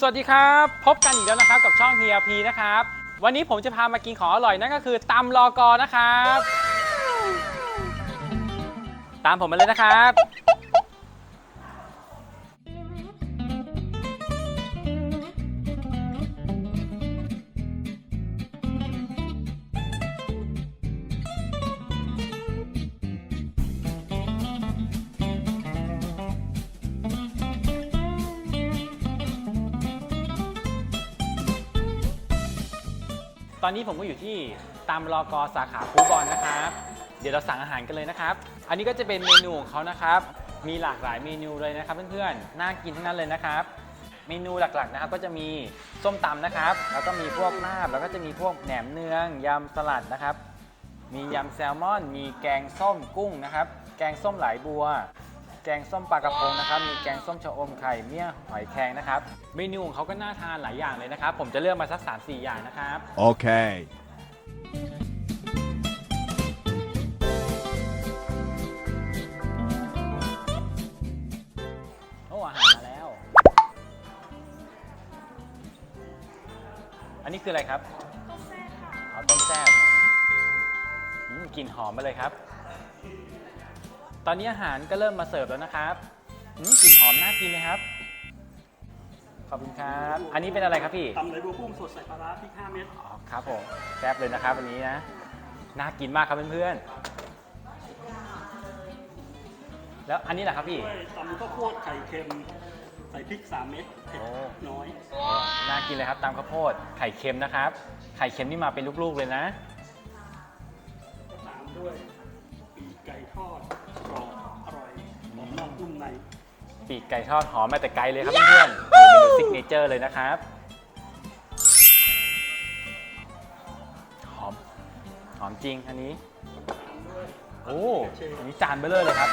สวัสดีครับ พบกันอีกแล้วนะครับกับช่องเฮียพีนะครับ วันนี้ผมจะพามากินของอร่อยนั่นก็คือตำลอกอนะครับ ตามผมมาเลยนะครับ อนนี้ผมก็อยู่ที่ตามรอกอสาขาคูบอลนะครับ เดี๋ยวเราสั่งอาหารกันเลยนะครับ อันนี้ก็จะเป็นเมนูของเขานะครับ มีหลากหลายเมนูเลยนะครับเพื่อนๆ น่ากินทั้งนั้นเลยนะครับ เมนูหลักๆนะครับก็จะมีส้มตำนะครับ แล้วก็มีพวกลาบ แล้วก็จะมีพวกแหนมเนืองยำสลัดนะครับ มียำแซลมอน มีแกงส้มกุ้งนะครับ แกงส้มไหลบัว แกงส้มปลากระพงนะครับ มีแกงส้มชะอมไข่เมี่ยงหอยแครงนะครับ เมนูของเขาก็น่าทานหลายอย่างเลยนะครับ ผมจะเลือกมาสัก3 4 อย่างนะครับ Okay. โอ้อาหารมาแล้ว อันนี้คืออะไรครับ ต้มแม่ค่ะอ๋อต้มแซ่บอืมกลิ่นหอมมาเลยครับ ตอนนี้อาหารก็เริ่มมาเสิร์ฟแล้วนะครับอืมกลิ่นหอมน่ากินเลยครับ ขอบคุณครับ อันนี้เป็นอะไรครับพี่ ตำไหลบัวกุ้งสดใส่ปลาร้าพริก5เม็ดอ๋อครับผมแซ่บเลยนะครับวันนี้นะ น่ากินมากครับเพื่อนๆ แล้วอันนี้แหละครับพี่ ด้วยตำข้าวโพดไข่เค็ม ใส่พริก 3 เม็ดเผ็ดโอ้ น้อย น่ากินเลยครับตามข้าวโพดไข่เค็มนะครับ ไข่เค็มนี่มาเป็นลูกๆเลยนะ ตามด้วย ปีกไก่ทอดหอมมาแต่ไกลเลยครับเพื่อนๆเมนูซิกเนเจอร์เลยนะครับ หอม หอมจริงอันนี้ตามด้วยโอ้กระเชษอันนี้จานเบลเลอร์เลยครับ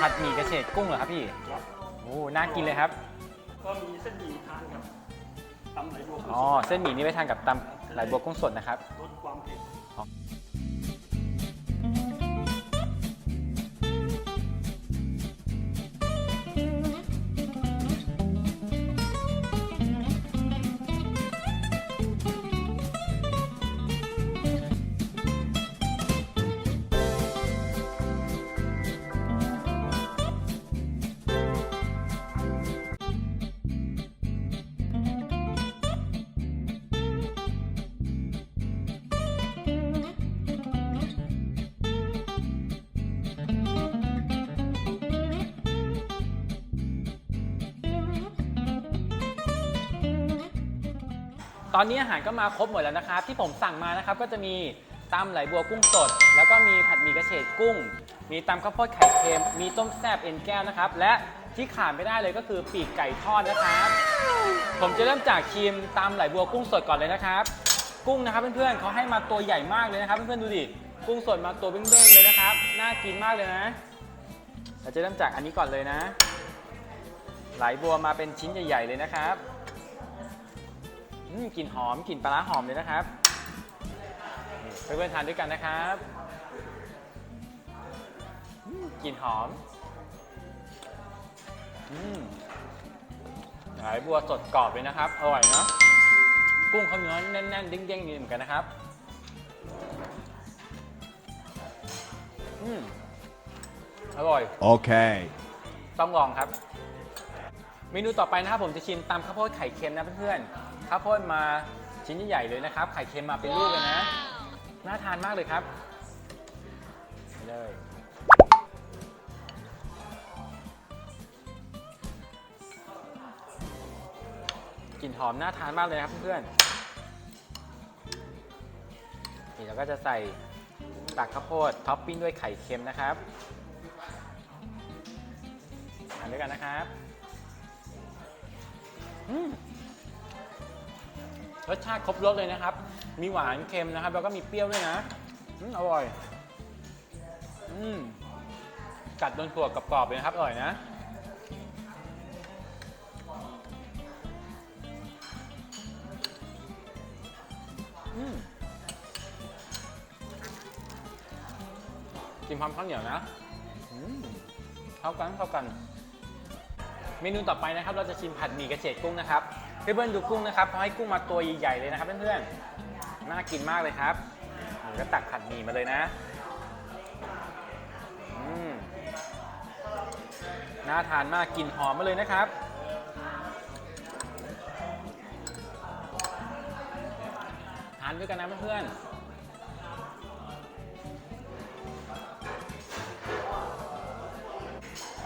ผัดหมี่กระเฉดกุ้งเหรอครับพี่ครับโอ้น่ากินเลยครับ ก็มีเส้นหมี่ทานกับตำไหลบัวกุ้งอ๋อสดเส้นหมี่นี่ไปทานกับตำไหลบัวกุ้งสดนะครับ ลดความเผ็ด ตอนนี้อาหารก็มาครบหมดแล้วนะครับ ที่ผมสั่งมานะครับก็จะมีตำไหลบัวกุ้งสด แล้วก็มีผัดหมี่กระเฉดกุ้ง มีตำข้าวโพดไข่เค็ม มีต้มแซ่บเอ็นแก้วนะครับ และที่ขาดไม่ได้เลยก็คือปีกไก่ทอดนะครับ ผมจะเริ่มจากชิมตำไหลบัวกุ้งสดก่อนเลยนะครับ กุ้งนะครับเพื่อนๆเขาให้มาตัวใหญ่มากเลยนะครับเพื่อนๆดูดิ กุ้งสดมาตัวเบ้งๆเลยนะครับ น่ากินมากเลยนะ เราจะเริ่มจากอันนี้ก่อนเลยนะ ไหลบัวมาเป็นชิ้นใหญ่ ๆเลยนะครับ กลิ่นหอมกลิ่นปลาร้าหอมเลยนะครับนี่เพื่อนๆทานด้วยกันนะครับอืมกลิ่นหอมอืมไหลบัวสดกรอบเลยนะครับ อร่อยเนอะกุ้งเขาเนื้อแน่นๆเด้งๆนี่เหมือนกันนะครับอืมอร่อย Okay. ต้องลองครับ เมนูต่อไปนะครับผมจะชิมตำข้าวโพดไข่เค็มนะเพื่อนๆ ข้าวโพดมาชิ้นใหญ่ๆเลยนะครับ ไข่เค็มมาเป็นลูกเลยนะ น่าทานมากเลยครับไปเลยกลิ่นหอมน่าทานมากเลยนะครับเพื่อนๆนี่เราก็จะใส่ตักข้าวโพดท็อปปิ้งด้วยไข่เค็มนะครับทานด้วยกันนะครับ อืม รสชาติครบรสเลยนะครับ มีหวานเค็มนะครับ แล้วก็มีเปรี้ยวด้วยนะอือร่อยอืมกัดโดนถั่วกรอบๆเลยนะครับ อร่อยนะอืมกินพร้อมข้าวเหนียวนะอืมเข้ากันเข้ากัน เมนูต่อไปนะครับ เราจะชิมผัดหมี่กระเฉดกุ้งนะครับ เพื่อนๆดูกุ้งนะครับเขาให้กุ้งมาตัวใหญ่ๆเลยนะครับเพื่อนๆน่ากินมากเลยครับหนูก็ตักผัดหมี่มาเลยนะอืมน่าทานมากกลิ่นหอมมาเลยนะครับทานด้วยกันนะเพื่อน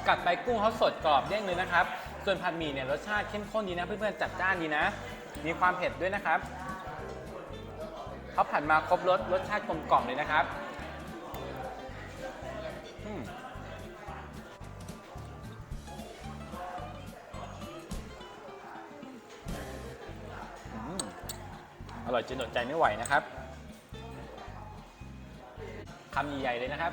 กัดไปกุ้งเขาสดกรอบเด้งเลยนะครับ ส่วนผัดหมี่เนี่ยรสชาติเข้มข้นดีนะ เพื่อนๆจัดจ้านดีนะ มีความเผ็ดด้วยนะครับเขาผัดมาครบรสรสชาติกลมกล่อมเลยนะครับอร่อยจนอดใจไม่ไหวนะครับคำใหญ่ๆเลยนะครับ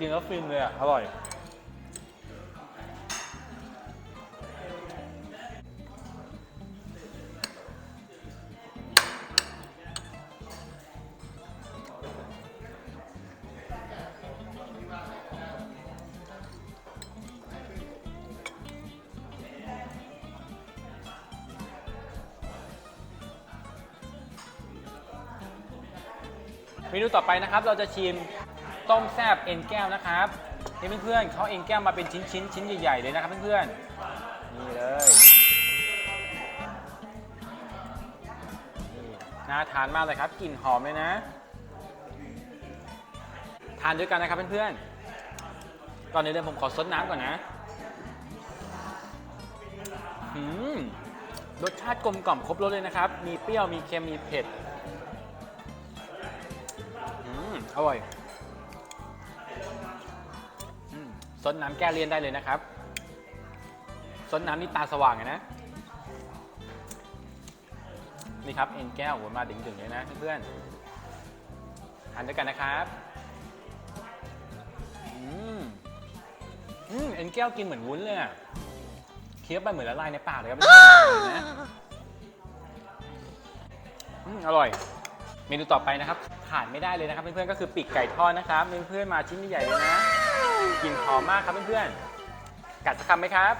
กินแล้วฟินเลยอะ อร่อย เมนูต่อไปนะครับ เราจะชิม ต้มแซบเอ็นแก้วนะครับนี่เพื่อนๆเขาเอ็นแก้วมาเป็นชิ้นชิ้นๆชิ้นใหญ่ๆเลยนะครับเพื่อนๆนี่เลยนี่น่าทานมากเลยครับกลิ่นหอมเลยนะ ทานด้วยกันนะครับเพื่อนๆก่อนอื่นเลยผมขอซดน้ำก่อนนะอืมรสชาติกลมกล่อมครบรสเลยนะครับ มีเปรี้ยวมีเค็มมีเผ็ดอืมอร่อย ซดน้ำแก้เลี่ยนได้เลยนะครับซดน้ำนี่ตาสว่างเลยนะ นี่ครับเอ็นแก้วโหมาดึงๆเลยนะเพื่อนๆทานด้วยกันนะครับอืมอืมเอ็นแก้วกินเหมือนวุ้นเลยอะเคี้ยวไปเหมือนละลายในปากเลยครับอนะอืมอร่อย เมนูต่อไปนะครับขาดไม่ได้เลยนะครับ เพื่อนๆก็คือปีกไก่ทอดนะครับเพื่อนๆมาชิ้นใหญ่เลยนะ กลิ่นหอมมากครับเพื่อนๆ กัดสักคำไหมครับ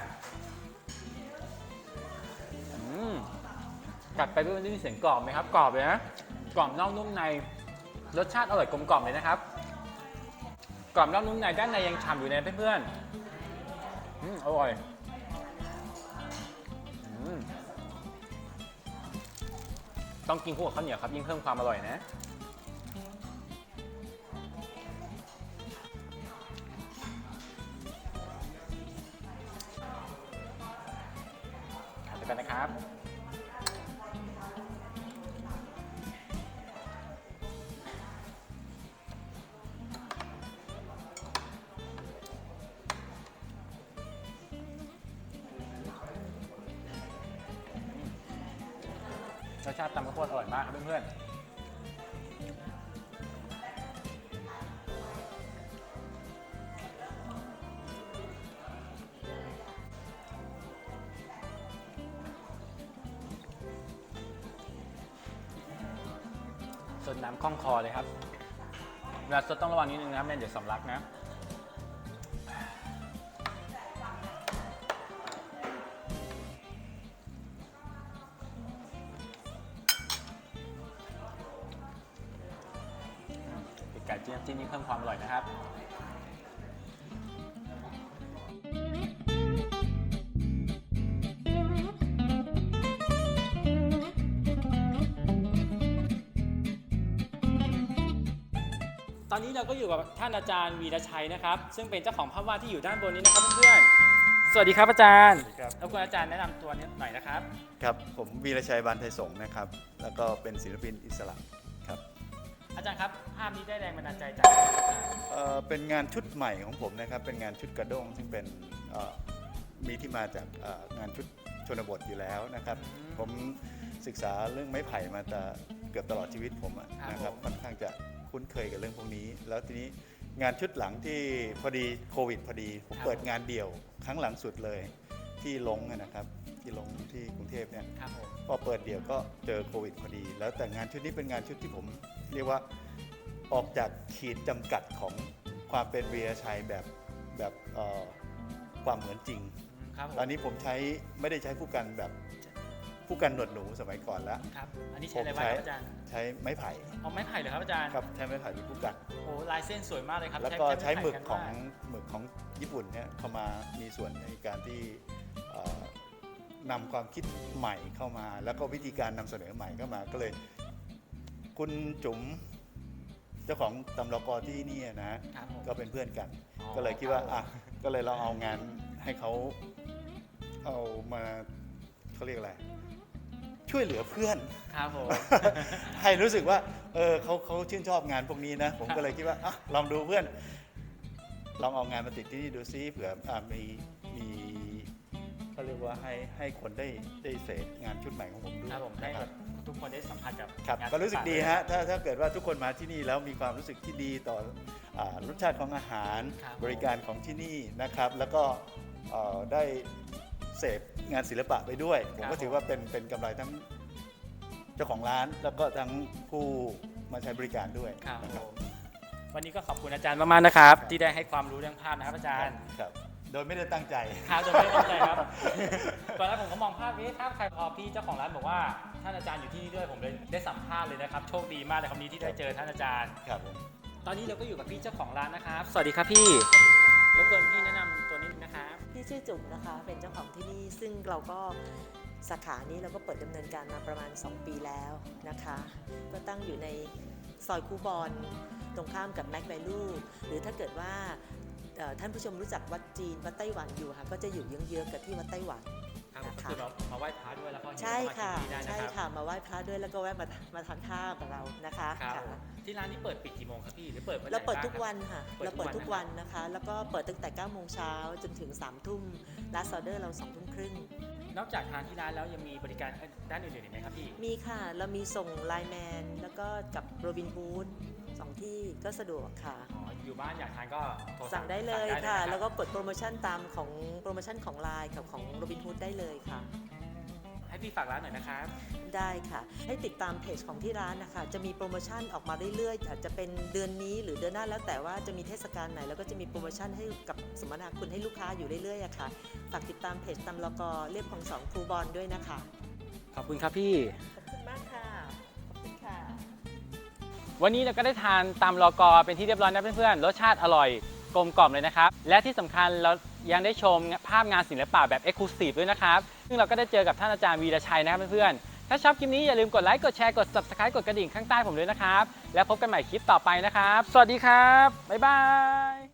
อืมกัดไปเพื่อนๆได้ยินเสียงกรอบไหมครับ กรอบเลยนะ กรอบนอกนุ่มใน รสชาติอร่อยกลมกล่อมเลยนะครับ กรอบนอกนุ่มในด้านในยังฉ่ำอยู่นะเพื่อนๆ อืมอร่อยต้องกินคู่กับข้าวเหนียวครับยิ่งเพิ่มความอร่อยนะ รับรสชาติตำข้าวโพดอร่อยมากครับเพื่อนๆ ดน้ำคล่องคอเลยครับเวลาสดต้องระวังนิดนึงนะครับเนี่ยเดี๋ยวสำลักนะไก่จิ้มจิ้มนี่เพิ่มความอร่อยนะครับ อนนี้เราก็อยู่กับท่านอาจารย์วีรชัยนะครับ ซึ่งเป็นเจ้าของภาพวาดที่อยู่ด้านบนนี้นะครับเพื่อนๆ สวัสดีครับอาจารย์สวัสดีครับแล้วคุณอาจารย์แนะนำตัวนิดหน่อยนะครับ ครับผมวีรชัยบานไทยสงฆ์นะครับ แล้วก็เป็นศิลปินอิสระครับอาจารย์ครับภาพนี้ได้แรงบันดาลใจจากอะไรครับอาจารย์เอ่อเป็นงานชุดใหม่ของผมนะครับ เป็นงานชุดกระด้งซึ่งเป็นเอ่อมีที่มาจากเอ่องานชุดชนบทอยู่แล้วนะครับ ผมศึกษาเรื่องไม้ไผ่มาแต่ เกือบตลอดชีวิตผมอะนะครับค่อนข้างจะคุ้นเคยกับเรื่องพวกนี้ แล้วทีนี้งานชุดหลังที่พอดีโควิดพอดี ผมเปิดงานเดี่ยว ครั้งหลังสุดเลยที่ลงอะนะครับ ที่ลงที่กรุงเทพเนี่ยครับผมพอเปิดเดี่ยวก็เจอโควิดพอดี แล้วแต่งานชุดนี้เป็นงานชุดที่ผมเรียกว่าออกจากขีดจำกัดของความเป็นวีรชัยแบบแบบเอ่อความเหมือนจริงครับผมตอนนี้ผมใช้ไม่ได้ใช้ผู้กันแบบ ผู้กันหนวดหนูสมัยก่อนแล้วครับ อันนี้ใช้อะไรบ้างครับอาจารย์ ใช้ไม้ไผ่เอาไม้ไผ่เหรอครับอาจารย์ ครับใช้ไม้ไผ่เป็นผู้กัน โอ้ลายเส้นสวยมากเลยครับแล้วก็ใช้ไไหมึกนของมากหมึกของญี่ปุ่นเนี่ยเข้ามามีส่วนในการที่เอ่อนำความคิดใหม่เข้ามา แล้วก็วิธีการนำเสนอใหม่เข้ามาก็เลย คุณจุ๋มเจ้าของตำรกอที่นี่นะครับผมก็เป็นเพื่อนกันอ๋อก็เลยคิดว่าอะก็เลยเราเอางานให้เขาเอามาเขาเรียกอะไร ช่วยเหลือเพื่อน ครับผม ให้รู้สึกว่า เออเขาเขาชื่นชอบงานพวกนี้นะ ผมครับก็เลยคิดว่าอะลองดูเพื่อน ลองเอางานมาติดที่นี่ดูซิเผื่ออะมีมีเขาเรียกว่าให้ให้คนได้ได้เสพงานชุดใหม่ของผมด้วยครับผมให้นะคแบรับบทุกคนได้สัมผัสกับครับงานก็รู้สึกศิลปดีฮะถ้าถ้าเกิดว่าทุกคนมาที่นี่แล้วมีความรู้สึกที่ดีต่ออารสชาติของอาหาร ครับบริการของที่นี่นะครับ แล้วก็เอ่อได้ เสพงานศิลปะไปด้วย ผมก็ถือว่าเป็นเป็นกำไรทั้งเจ้าของร้านแล้วก็ทั้งผู้มาใช้บริการด้วยครับนะผมวันนี้ก็ขอบคุณอาจารย์มากๆนะครับครับที่ได้ให้ความรู้เรื่องภาพนะครับอาจารย์ครับ โดยไม่ได้ตั้งใจ ครับจะไม่ได้ตั้งใจครับ ตอนแรกผมก็มองภาพนี้ภาพใครพอพี่เจ้าของร้านบอกว่าท่านอาจารย์อยู่ที่นี่ด้วยผมเลยได้สัมภาษณ์เลยนะครับโชคดีมากเลยครับวันนี้ที่ได้เจอท่านอาจารย์ ครับผม ตอนนี้เราก็อยู่กับพี่เจ้าของร้านนะครับ สวัสดีครับพี่รบกวนพี่แนะนำ ที่ชื่อจุ๋มนะคะ เป็นเจ้าของที่นี่ซึ่งเราก็สาขานี้เราก็เปิดดำเนินการมาประมาณ 2 ปีแล้วนะคะ ก็ตั้งอยู่ในซอยคูบอลตรงข้ามกับแม็กไวลูหรือถ้าเกิดว่าท่านผู้ชมรู้จักวัดจีนวัดไต้หวันอยู่ค่ะก็จะอยู่เยื้องๆกับที่วัดไต้หวัน นะคะคือเรามาไหว้พระด้วยแล้วก็เห็นใช่ว่ามาค่ะที่นี่ได้นะใช่ครับค่ะมาไหว้พระด้วยแล้วก็แวะมามาทานข้าวกับเรานะคะครับค่ะที่ร้านนี้เปิดปิดกี่โมงครับพี่หรือเปิดวันไหนเราเปิดบ้งทุกครับวันค่ะเปิดเราเปิดทุทุกกวัวันนนะคะ แล้วก็เปิดตั้งแต่9โมงเช้าจนถึง3ทุ่มลาสออเดอร์เรา2ทุ่มครึ่ง นอกจากทานที่ร้านแล้วยังมีบริการด้านอื่นๆอีกไหมครับพี่ มีค่ะ เรามีส่งไลน์แมนแล้วก็กับโรบินฮูดสองที่ก็สะดวกค่ะ อ๋อ อยู่บ้านอยากทานก็โทรสั่งได้เลยสั่งค่ะนรับแล้วก็เปิดโปรโมชั่นตามของโปรโมชั่นของไลน์กับของโรบินฮูดได้เลยค่ะให้ พี่ฝากร้านหน่อยนะครับ ได้ค่ะ ให้ติดตามเพจของที่ร้านนะคะ จะมีโปรโมชั่นออกมาเรื่อยๆ อาจจะเป็นเดือนนี้หรือเดือนหน้าแล้วแต่ว่าจะมีเทศกาลไหน แล้วก็จะมีโปรโมชั่นให้กับสมนาคุณให้ลูกค้าอยู่เรื่อยๆอะค่ะ ฝากติดตามเพจตำลกเรียบของสองครูบอลด้วยนะคะ ขอบคุณครับพี่ ขอบคุณมากค่ะ ขอบคุณค่ะ วันนี้เราก็ได้ทานตำลอกอเป็นที่เรียบร้อยนะเพื่อนๆ รสชาติอร่อยกลมกล่อมเลยนะครับ และที่สำคัญเรา ยังได้ชมภาพงานศิลปะแบบเอ็กซ์คลูซีฟด้วยนะครับ ซึ่งเราก็ได้เจอกับท่านอาจารย์วีรชัยนะครับเพื่อนๆ ถ้าชอบคลิปนี้อย่าลืมกดไลค์ กดแชร์ กด subscribe กดกระดิ่งข้างใต้ผมด้วยนะครับ แล้วพบกันใหม่คลิปต่อไปนะครับ สวัสดีครับ บ๊ายบาย